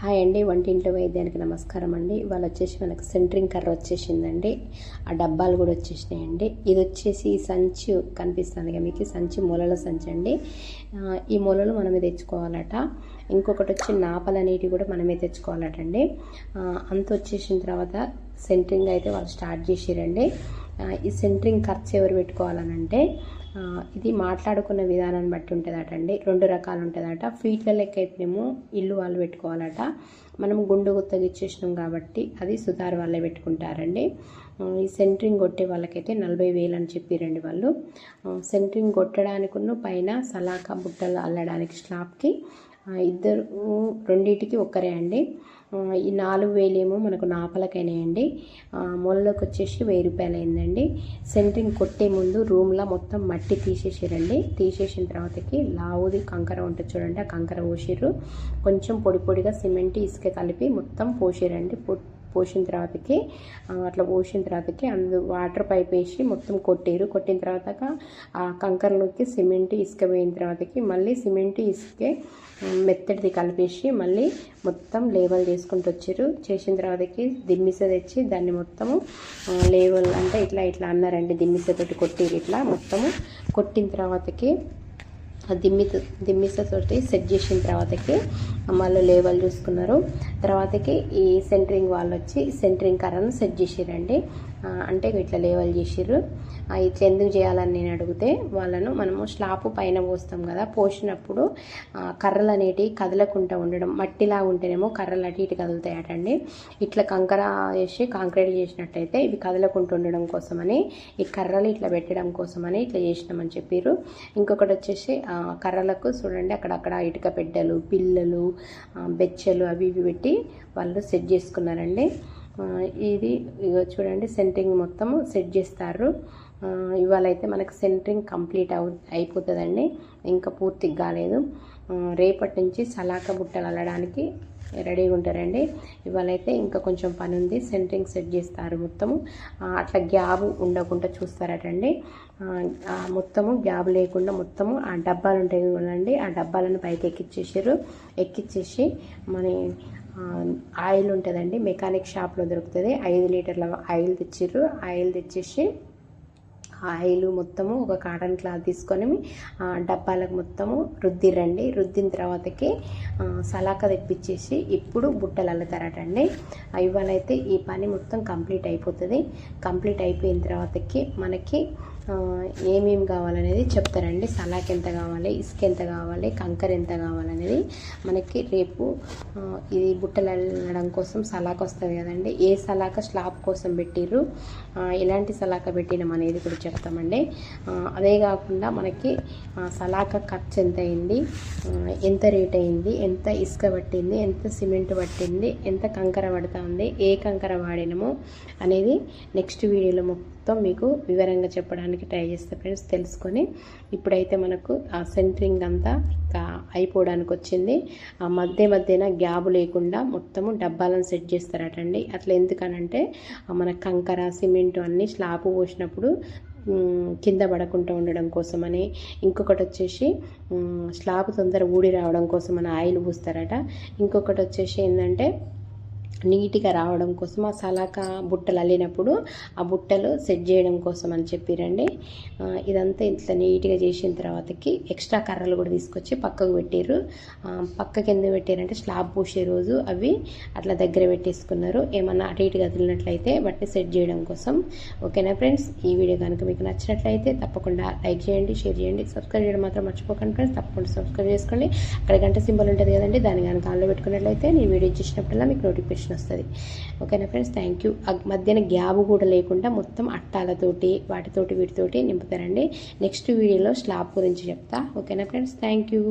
Hi అండి వంటింట్లో వైద్యానికి నమస్కారం అండి. ఇవాళ వచ్చేసి మనకు సెంట్రింగ్ కర్ర వచ్చేసిందండి. ఆ డబ్బాలు కూడా వచ్చేసినాయండి. ఇది వచ్చేసి సంచి కనిపిస్తుంది కదా మీకు సంచి మూలల సంచి అండి. ఈ మూలలు మనమే తెచ్చుకోవాలట. ఇంకొకటి వచ్చి నాపలు అనేటివి కూడా మనమే తెచ్చుకోవాలట అండి అంత వచ్చేసిన తర్వాత సెంట్రింగ్ అయితే వాళ్ళు స్టార్ట్ చేసిరండి. ఈ సెంట్రింగ్ ఖర్చు ఎవరు పెట్టుకోవాలనంటే ఇది మాట్లాడుకున్న విధానాన్ని బట్టి ఉంటుందట అండి. రెండు రకాలు ఉంటుందట. ఫీట్ల లెక్క అయితేనేమో ఇల్లు వాళ్ళు పెట్టుకోవాలట. మనం గుండు గుత్తగిచ్చేసినాం కాబట్టి అది సుతారు వాళ్ళే పెట్టుకుంటారండి. ఈ సెంట్రింగ్ కొట్టే వాళ్ళకైతే నలభై వేలు అని చెప్పిరండి వాళ్ళు. సెంట్రింగ్ కొట్టడానికి పైన సలాకా బుట్టలు అల్లడానికి స్లాబ్కి ఇద్దరు రెండింటికి ఒక్కరే అండి. ఈ నాలుగు వేలేమో మనకు నాపలకైనాయండి. మొలలోకి వచ్చేసి వెయ్యి రూపాయలు అయిందండి సెంట్రింగ్ కొట్టే ముందు రూమ్లో మొత్తం మట్టి తీసేసారండి తీసేసిన తర్వాతకి లావుది కంకర ఉంటుంది చూడండి ఆ కంకర పోసిర్రు. కొంచెం పొడి పొడిగా సిమెంట్ ఇసుక కలిపి మొత్తం పోసిరండి పోసిన తర్వాతకి అట్లా పోసిన తర్వాతకి అందు వాటర్ పైప్ వేసి మొత్తం కొట్టారు. కొట్టిన తర్వాత ఆ కంకరలోకి సిమెంట్ ఇసుక పోయిన తర్వాతకి మళ్ళీ సిమెంట్ ఇసుకే మెత్తడిది కలిపేసి మళ్ళీ మొత్తం లేవల్ చేసుకుంటూ వచ్చారు. చేసిన తర్వాతకి దిమ్మిస తెచ్చి దాన్ని మొత్తము లేవల్ అంటే ఇట్లా ఇట్లా అన్నారండి. దిమ్మిసతోటి కొట్టిరు. ఇట్లా మొత్తము కొట్టిన తర్వాతకి ఆ దిమ్మిత దిమ్మిసతోటి సెట్ చేసిన తర్వాతకి వాళ్ళు లేవల్ చూసుకున్నారు. తర్వాతకి ఈ సెంటరింగ్ వాళ్ళు వచ్చి సెంటరింగ్ కర్రను సెట్ చేసిరండి. అంటే ఇట్లా లేవల్ చేసిర్రు. ఇట్లా ఎందుకు చేయాలని నేను అడిగితే వాళ్ళను మనము స్లాప్ పైన పోస్తాం కదా పోసినప్పుడు కర్రలు అనేటివి కదలకుండా ఉండడం మట్టిలా ఉంటేనేమో కర్రలు అటు ఇటు కదులుతాయటండి. ఇట్లా కంకర వేసి కాంక్రీట్ చేసినట్టయితే ఇవి కదలకుండా ఉండడం కోసమని ఈ కర్రలు ఇట్లా పెట్టడం కోసమని ఇట్లా చేసినామని చెప్పారు ఇంకొకటి వచ్చేసి కర్రలకు చూడండి అక్కడక్కడ ఇటుక పెట్టెలు పిల్లలు బెచ్చలు అవి ఇవి పెట్టి వాళ్ళు సెట్ చేసుకున్నారండి. ఇది చూడండి సెంటరింగ్ మొత్తము సెట్ చేస్తారు. ఇవాళ అయితే మనకు సెంటరింగ్ కంప్లీట్ అవు అయిపోతుందండి. ఇంకా పూర్తిగా కాలేదు. రేపటి నుంచి సలాక బుట్టలు అల్లడానికి రెడీగా ఉంటారండి. ఇవాళైతే ఇంకా కొంచెం పని ఉంది సెంటరింగ్ సెట్ చేస్తారు మొత్తము. అట్లా గ్యాబ్ ఉండకుండా చూస్తారటండి. మొత్తము గ్యాబ్ లేకుండా మొత్తము ఆ డబ్బాలు ఉంటాయి కదండి ఆ డబ్బాలను పైకి ఎక్కిచ్చేసారు ఎక్కిచ్చేసి మన ఆయిల్ ఉంటుందండి. మెకానిక్ షాప్లో దొరుకుతుంది. ఐదు లీటర్ల ఆయిల్ తెచ్చిర్రు. ఆయిల్ తెచ్చేసి ఆయిల్ మొత్తము ఒక కాటన్ క్లాత్ తీసుకొని డబ్బాలకు మొత్తము రుద్దిరండి. రుద్దిన తర్వాతకి సలాక తెప్పించేసి ఇప్పుడు బుట్టలు అల్లుతారటండి ఇవాళ అయితే ఈ పని మొత్తం కంప్లీట్ అయిపోతుంది. కంప్లీట్ అయిపోయిన తర్వాతకి మనకి ఏమేమి కావాలనేది చెప్తారండి. సలాక్ ఎంత కావాలి ఇసుక ఎంత కావాలి కంకర ఎంత కావాలనేది మనకి రేపు ఇది బుట్టలు అల్లడం కోసం సలాక్ వస్తుంది కదండి. ఏ సలాక స్లాబ్ కోసం పెట్టిర్రు? ఎలాంటి సలాక పెట్టినాం అనేది కూడా చెప్తామండి. అదే కాకుండా మనకి సలాక ఖర్చు ఎంత అయింది? ఎంత రేట్ అయింది? ఎంత ఇసుక పట్టింది? ఎంత సిమెంట్ పట్టింది? ఎంత కంకర పడుతుంది? ఏ కంకర వాడినము? అనేది నెక్స్ట్ వీడియోలో మొత్తం మీకు వివరంగా చెప్పడానికి ట్రై చేస్తే ఫ్రెండ్స్ తెలుసుకొని. ఇప్పుడైతే మనకు ఆ సెంటరింగ్ అంతా అయిపోవడానికి వచ్చింది. ఆ మధ్య మధ్యన గ్యాబ్ లేకుండా మొత్తము డబ్బాలను సెట్ చేస్తారటండి. అట్లా ఎందుకనంటే మన కంకర సిమెంట్ అన్నీ స్లాబ్ పోసినప్పుడు కింద పడకుండా ఉండడం కోసమని ఇంకొకటి వచ్చేసి స్లాబ్ తొందర ఊడి రావడం కోసం అని ఆయిల్ పూస్తారట. ఇంకొకటి వచ్చేసి ఏంటంటే నీట్గా రావడం కోసం ఆ సలాక బుట్టలు అల్లినప్పుడు ఆ బుట్టలు సెట్ చేయడం కోసం అని చెప్పిరండి. ఇదంతా ఇంత నీట్గా చేసిన తర్వాతకి ఎక్స్ట్రా కర్రలు కూడా తీసుకొచ్చి పక్కకు పెట్టారు పక్క పక్కకి ఎందుకు పెట్టారంటే స్లాబ్ పూసే రోజు అవి అట్లా దగ్గర పెట్టేసుకున్నారు. ఏమన్నా అటు ఇటు కదిలినట్లయితే వాటిని సెట్ చేయడం కోసం. ఓకేనా ఫ్రెండ్స్? ఈ వీడియో కనుక మీకు నచ్చినట్లయితే తప్పకుండా లైక్ చేయండి షేర్ చేయండి సబ్స్క్రైబ్ చేయడం మాత్రం మర్చిపోకండి ఫ్రెండ్స్. తప్పకుండా సబ్స్క్రైబ్ చేసుకోండి. అక్కడ గంట సింబల్ ఉంటుంది కదండి దాన్ని కనుక ఆన్లో పెట్టుకున్నట్లయితే నేను వీడియో చేసినప్పుడల్లా మీకు నోటిఫికేషన్ వస్తుంది. ఓకేనా ఫ్రెండ్స్ థ్యాంక్ యూ మధ్యన గ్యాబ్ కూడా లేకుండా మొత్తం అట్టాలతోటి వాటితోటి వీటితోటి నింపుతారండి నెక్స్ట్ వీడియోలో స్లాబ్ గురించి చెప్తా. ఓకేనా ఫ్రెండ్స్ థ్యాంక్ యూ